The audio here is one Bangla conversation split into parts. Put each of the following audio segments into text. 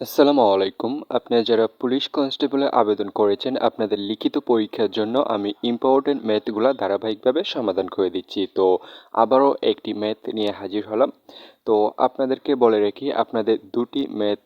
আসসালামু আলাইকুম। আপনারা যারা পুলিশ কনস্টেবলে আবেদন করেছেন, আপনাদের লিখিত পরীক্ষার জন্য আমি ইম্পর্টেন্ট ম্যাথগুলো ধারাবাহিকভাবে সমাধান করে দিচ্ছি। তো আবারও একটি ম্যাথ নিয়ে হাজির হলাম। তো আপনাদেরকে বলে রাখি, আপনাদের দুটি ম্যাথ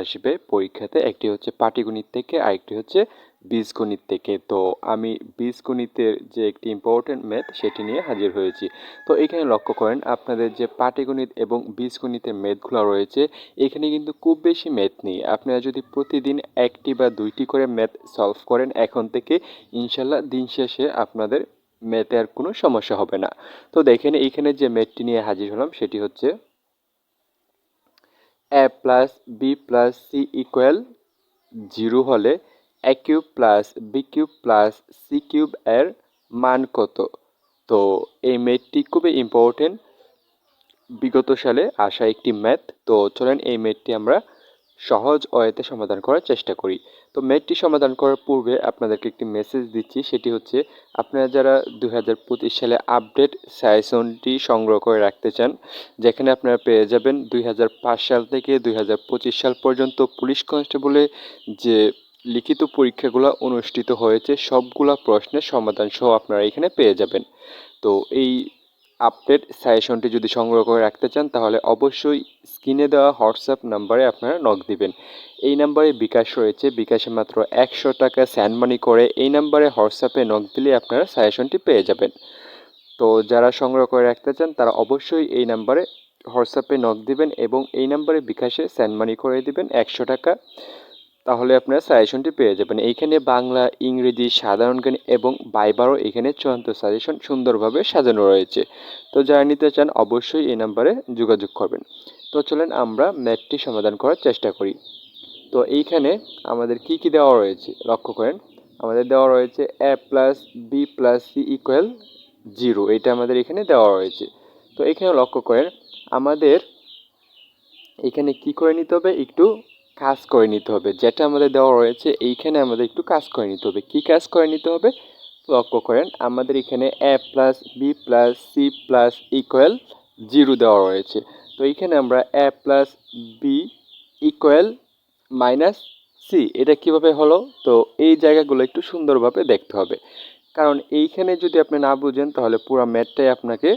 আসবে পরীক্ষাতে। একটি হচ্ছে পাটিগণিত থেকে, আরেকটি হচ্ছে বীজগণিত থেকে। তো আমি বীজগণিতের যে একটি ইম্পর্টেন্ট ম্যাথ সেটি নিয়ে হাজির হয়েছি। তো এখানে লক্ষ্য করেন, আপনাদের যে পাটিগণিত এবং বীজগণিতের ম্যাথগুলো রয়েছে, এখানে কিন্তু খুব বেশি ম্যাথ নেই। আপনারা যদি প্রতিদিন একটি বা দুইটি করে ম্যাথ সলভ করেন, এখন থেকে ইনশাল্লাহ দিন শেষে আপনাদের ম্যাথে আর কোনো সমস্যা হবে না। তো দেখেন এইখানে যে ম্যাথটি নিয়ে হাজির হলাম, সেটি হচ্ছে A plus B plus C equal zero হলে A cube plus B cube plus C cube এর মান কত? তো এই ম্যাথটি খুবই ইম্পর্টেন্ট বিগত সালে আসা একটি ম্যাথ তো চলেন এই ম্যাথটি আমরা সহজ ওয়েতে সমাধান করার চেষ্টা করি। তো ম্যাথটি সমাধান করার পূর্বে আপনাদেরকে একটি মেসেজ দিচ্ছি। সেটি হচ্ছে, আপনারা যারা দুই হাজার পঁচিশ সালে আপডেট সাইসনটি সংগ্রহ করে রাখতে চান, যেখানে আপনারা পেয়ে যাবেন দুই হাজার পাঁচ সাল থেকে দুই হাজার পঁচিশ সাল পর্যন্ত পুলিশ কনস্টেবলে যে লিখিত পরীক্ষাগুলো অনুষ্ঠিত হয়েছে, সবগুলা প্রশ্নের সমাধান সহ আপনারা এখানে পেয়ে যাবেন। তো এই আপডেট সাজেশনটি যদি সংগ্রহ করে রাখতে চান, তাহলে অবশ্যই স্ক্রিনে দেওয়া হোয়াটসঅ্যাপ নাম্বারে আপনারা নক দিবেন। এই নাম্বারে বিকাশ রয়েছে, বিকাশে মাত্র একশো টাকা স্যান্ড মানি করে এই নাম্বারে হোয়াটসঅ্যাপে নক দিলে আপনারা সাজেশনটি পেয়ে যাবেন। তো যারা সংগ্রহ করে রাখতে চান, তারা অবশ্যই এই নাম্বারে হোয়াটসঅ্যাপে নক দিবেন এবং এই নাম্বারে বিকাশে স্যান্ড মানি করে দিবেন একশো টাকা। তাহলে আপনারা সাজেশনটি পেয়ে যাবেন। এইখানে বাংলা, ইংরেজি, সাধারণ জ্ঞান এবং বাইবারও এখানে চূড়ান্ত সাজেশন সুন্দরভাবে সাজানো রয়েছে। তো যারা নিতে চান অবশ্যই এই নাম্বারে যোগাযোগ করবেন। তো চলেন আমরা ম্যাথটি সমাধান করার চেষ্টা করি। তো এইখানে আমাদের কি কি দেওয়া রয়েছে? লক্ষ্য করেন, আমাদের দেওয়া রয়েছে A plus B plus C equal zero এটা আমাদের এখানে দেওয়া রয়েছে। তো এখানে লক্ষ্য করেন, আমাদের এখানে কি করে নিতে হবে? একটু কাজ করে নিতে হবে। যেটা আমাদের দেওয়া রয়েছে, এইখানে আমাদের একটু কাজ করে নিতে হবে। কি কাজ করে নিতে হবে? লক্ষ্য করেন, আমাদের এখানে A plus B plus C plus equal zero দেওয়া রয়েছে। তো এইখানে আমরা A plus B equal minus C এটা কীভাবে হলো? তো এই জায়গাগুলো একটু সুন্দরভাবে দেখতে হবে। কারণ এইখানে যদি আপনি না বুঝেন, তাহলে পুরো ম্যাথটাই আপনাকে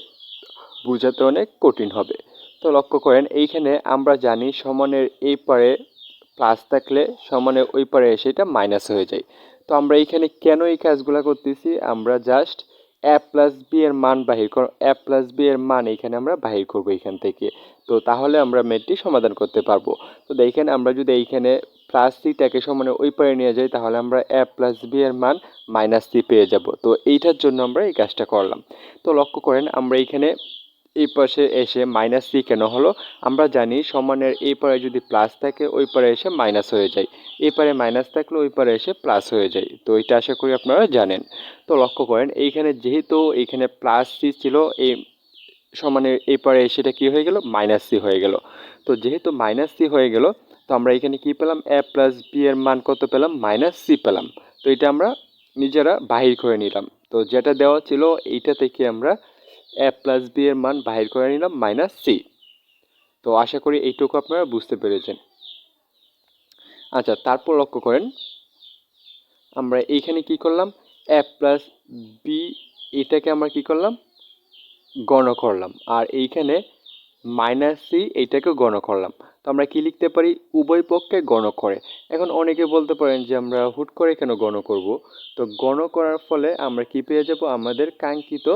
বোঝাতে অনেক কঠিন হবে। তো লক্ষ্য করেন, এইখানে আমরা জানি সমানের এই পারে প্লাস থাকলে সমানে ওই পারে এসে এটা মাইনাস হয়ে যায়। তো আমরা এইখানে কেন এই কাজগুলো করতেছি? আমরা জাস্ট এ প্লাস বি এর মান বাহির কর এ প্লাস বি এর মান এখানে আমরা বাহির করব এখান থেকে। তো তাহলে আমরা মেটটি সমাধান করতে পারব। তো দেখেন আমরা যদি এইখানে প্লাস সিটাকে সমানে ওই পারে নিয়ে যাই, তাহলে আমরা এ প্লাস বি এর মান মাইনাস সি পেয়ে যাব। তো এইটার জন্য আমরা এই কাজটা করলাম। তো লক্ষ্য করেন, আমরা এইখানে এই পাশে এসে মাইনাস সি কেন হলো? আমরা জানি সমানের এই পারে যদি প্লাস থাকে, ওই পারে এসে মাইনাস হয়ে যায়। এই পারে মাইনাস থাকলে ওই পারে এসে প্লাস হয়ে যায়। তো এটা আশা করি আপনারা জানেন। তো লক্ষ্য করেন, এইখানে যেহেতু এইখানে প্লাস সি ছিল, এই সমানের এই পারে সেটা কি হয়ে গেল? মাইনাস সি হয়ে গেল। তো যেহেতু মাইনাস সি হয়ে গেল, তো আমরা এখানে কি পেলাম? এ প্লাস বি এর মান কত পেলাম? মাইনাস সি পেলাম। তো এটা আমরা নিজেরা বাহির করে নিলাম। তো যেটা দেওয়া ছিল, এইটা থেকে আমরা এ প্লাস বি এর মান বাহির করে নিলাম মাইনাস সি তো আশা করি এইটুকু আপনারা বুঝতে পেরেছেন। আচ্ছা তারপর লক্ষ্য করেন, আমরা এইখানে কি করলাম? এ প্লাস বি এটাকে আমরা কি করলাম? গণ করলাম। আর এইখানে মাইনাস সি এইটাকে গণ করলাম। তো আমরা কি লিখতে পারি? উভয় পক্ষে গণ করে। এখন অনেকে বলতে পারেন যে আমরা হুট করে কেন গণ করব? তো গণ করার ফলে আমরা কি পেয়ে যাব? আমাদের কাঙ্ক্ষিত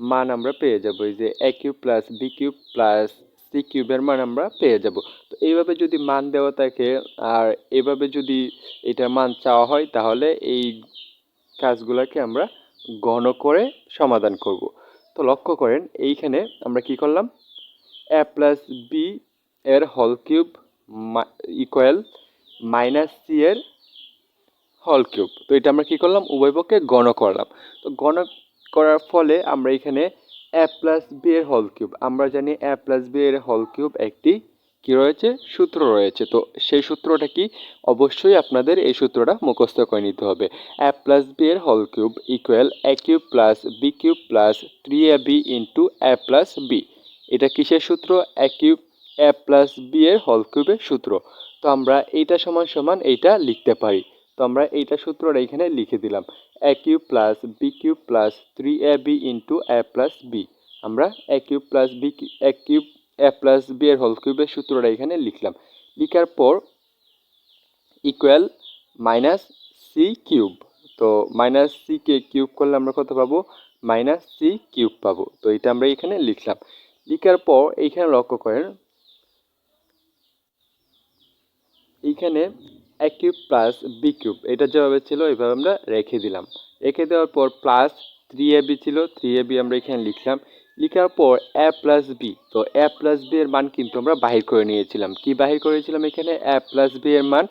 মান আমরা পেয়ে যাব, এই যে A cube plus B cube plus C কিউবের মান আমরা পেয়ে যাব। তো এইভাবে যদি মান দেওয়া থাকে, আর এভাবে যদি এটার মান চাওয়া হয়, তাহলে এই কাজগুলোকে আমরা গণ করে সমাধান করব। তো লক্ষ্য করেন, এইখানে আমরা কি করলাম? এ প্লাস বি এর হল কিউব ইকুয়াল মাইনাস সি এর হল কিউব তো এটা আমরা কি করলাম? উভয় পক্ষে গণ করলাম। তো গণ করার ফলে আমরা এখানে এ প্লাস বি এর হল কিউব আমরা জানি এ প্লাস বি এর হল কিউব একটি কি রয়েছে? সূত্র রয়েছে। তো সেই সূত্রটা কি? অবশ্যই আপনাদের এই সূত্রটা মুখস্থ করে নিতে হবে। এ প্লাস বি এর whole cube equal A cube plus B cube plus three A B into A plus B এটা কিসের সূত্র? A cube A plus B এর হল কিউবের সূত্র। তো আমরা এইটা সমান সমান এইটা লিখতে পারি। তো আমরা এইটা সূত্রটা এখানে লিখে দিলাম। A cube plus B cube plus three A B into A plus B আমরা A cube plus B A cube A plus B এর হোল কিউবের সূত্রটা এখানে লিখলাম। লিখার পর ইকুয়াল মাইনাস সি কিউব তো মাইনাস সি কে কিউব করলে আমরা কত পাবো? মাইনাস সি কিউব পাবো। তো এটা আমরা এখানে লিখলাম। লিখার পর এইখানে লক্ষ্য করেন। এইখানে A cube plus B cube এটা যেভাবে ছিল, এইভাবে আমরা রেখে দিলাম। রেখে দেওয়ার পর প্লাস থ্রি এ বি ছিল থ্রি এ বি আমরা এখানে লিখলাম। লিখার পর এ প্লাস বি তো এ প্লাস বি এর মান কিন্তু আমরা বাহির করে নিয়েছিলাম। কি বাহির করেছিলাম এখানে? এ প্লাস বি এর মান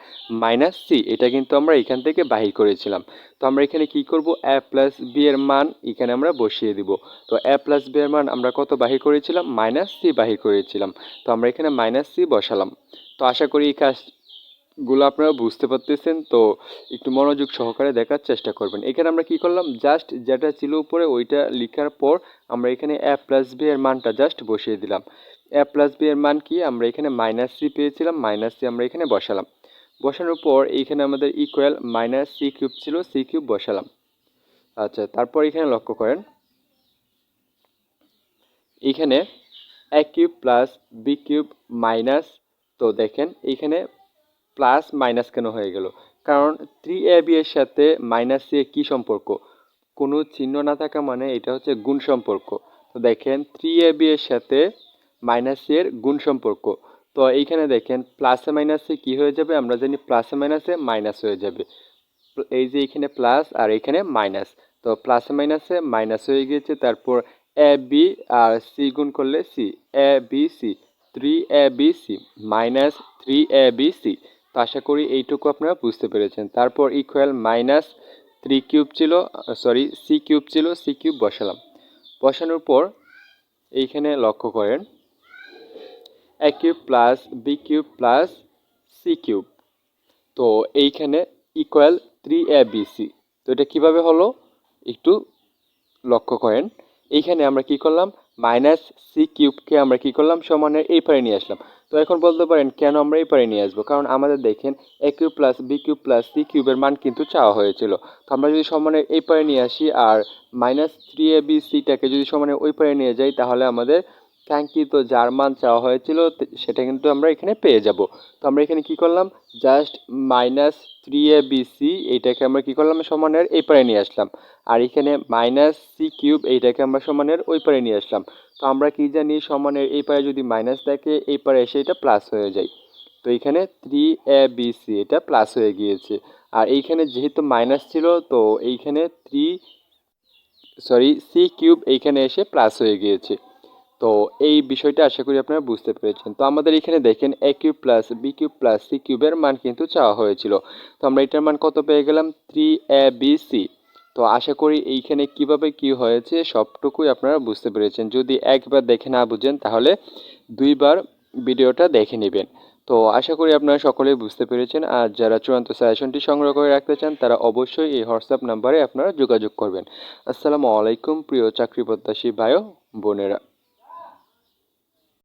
মাইনাস সি এটা কিন্তু আমরা এখান থেকে বাহির করেছিলাম। তো আমরা এখানে কি করব? এ প্লাস বি এর মান এখানে আমরা বসিয়ে দিব। তো এ প্লাস বি এর মান আমরা কত বাহির করেছিলাম? মাইনাস সি বাহির করেছিলাম। তো আমরা এখানে মাইনাস সি বসালাম। তো আশা করি এই কাজ গুলো আপনারা বুঝতে পারতেছেন, তো একটু মনোযোগ সহকারে দেখার চেষ্টা করবেন। এখানে আমরা কি করলাম? জাস্ট যেটা ছিল উপরে, ওইটা লেখার পর আমরা এখানে এ প্লাস বি এর মানটা জাস্ট বসিয়ে দিলাম। এ প্লাস বি এর মান কি? আমরা এখানে মাইনাস সি পেয়েছিলাম মাইনাস সি আমরা এখানে বসালাম। বসানোর পর এইখানে আমাদের ইকুয়াল মাইনাস সি কিউব ছিল সি কিউব বসালাম। আচ্ছা তারপর এখানে লক্ষ্য করেন। এইখানে A cube plus B cube minus তো দেখেন এইখানে প্লাস মাইনাস কেন হয়ে গেল? কারণ থ্রি এ বি এর সাথে মাইনাস সি কী সম্পর্ক? কোনো চিহ্ন না থাকা মানে এটা হচ্ছে গুণ সম্পর্ক। তো দেখেন থ্রি এ বি এর সাথে মাইনাস এর গুণ সম্পর্ক। তো এইখানে দেখেন প্লাসে মাইনাসে কি হয়ে যাবে? আমরা জানি প্লাসে মাইনাসে মাইনাস হয়ে যাবে। এই যে এখানে প্লাস আর এখানে মাইনাস তো প্লাসে মাইনাসে মাইনাস হয়ে গিয়েছে, তারপর এ বি আর সি গুণ করলে C A B C three A B C minus three A B C আশা করি এইটুকু আপনারা বুঝতে পেরেছেন। তারপর ইকুয়াল মাইনাস থ্রি কিউব ছিল সরি সি কিউব ছিল সি কিউব বসালাম। বসানোর পর এইখানে লক্ষ্য করেন A cube plus B cube plus C cube তো এইখানে equal three A B C তো এটা কীভাবে হলো? একটু লক্ষ্য করেন। এইখানে আমরা কি করলাম? মাইনাস সি কিউবকে আমরা কী করলাম? সমানের এই পারে নিয়ে আসলাম। তো এখন বলতে পারেন, কেন আমরা এই পারে নিয়ে আসব? কারণ আমাদের দেখেন A cube plus B cube plus C কিউবের মান কিন্তু চাওয়া হয়েছিল। তো আমরা যদি সমানের এই পারে নিয়ে আসি আর মাইনাস থ্রি এ বি সিটাকে যদি সমানের ওই পারে নিয়ে যাই, তাহলে আমাদের কাঙ্ক্ষিত যার মান চাওয়া হয়েছিল সেটা কিন্তু আমরা এখানে পেয়ে যাব। তো আমরা এখানে কি করলাম? Just minus three A B C এইটাকে আমরা কি করলাম? সমানের এই পারে নিয়ে আসলাম। আর এখানে মাইনাস সি কিউব এইটাকে আমরা সমানের ওই পারে নিয়ে আসলাম। তো আমরা কি জানি, সমানের এই পারে যদি মাইনাস থাকে এই পারে এসে এটা প্লাস হয়ে যায়। তো এখানে থ্রি এ বি সি এটা প্লাস হয়ে গিয়েছে। আর এইখানে যেহেতু মাইনাস ছিল, তো এইখানে থ্রি সরি সি কিউব এইখানে এসে প্লাস হয়ে গিয়েছে। তো এই বিষয়টা আশা করি আপনারা বুঝতে পেরেছেন। তো আমাদের এখানে দেখেন A cube plus B cube plus C কিউবের মান কিন্তু চাওয়া হয়েছিল। তো আমরা এটার মান কত পেয়ে গেলাম? থ্রি এ বি সি তো আশা করি এইখানে কীভাবে কি হয়েছে সবটুকুই আপনারা বুঝতে পেরেছেন। যদি একবার দেখে না বুঝেন, তাহলে দুইবার ভিডিওটা দেখে নেবেন। তো আশা করি আপনারা সকলেই বুঝতে পেরেছেন। আর যারা চূড়ান্ত সাজেশনটি সংগ্রহ করে রাখতে চান, তারা অবশ্যই এই হোয়াটসঅ্যাপ নাম্বারে আপনারা যোগাযোগ করবেন। আসসালামু আলাইকুম, প্রিয় চাকরি প্রত্যাশী ভাই বোনেরা।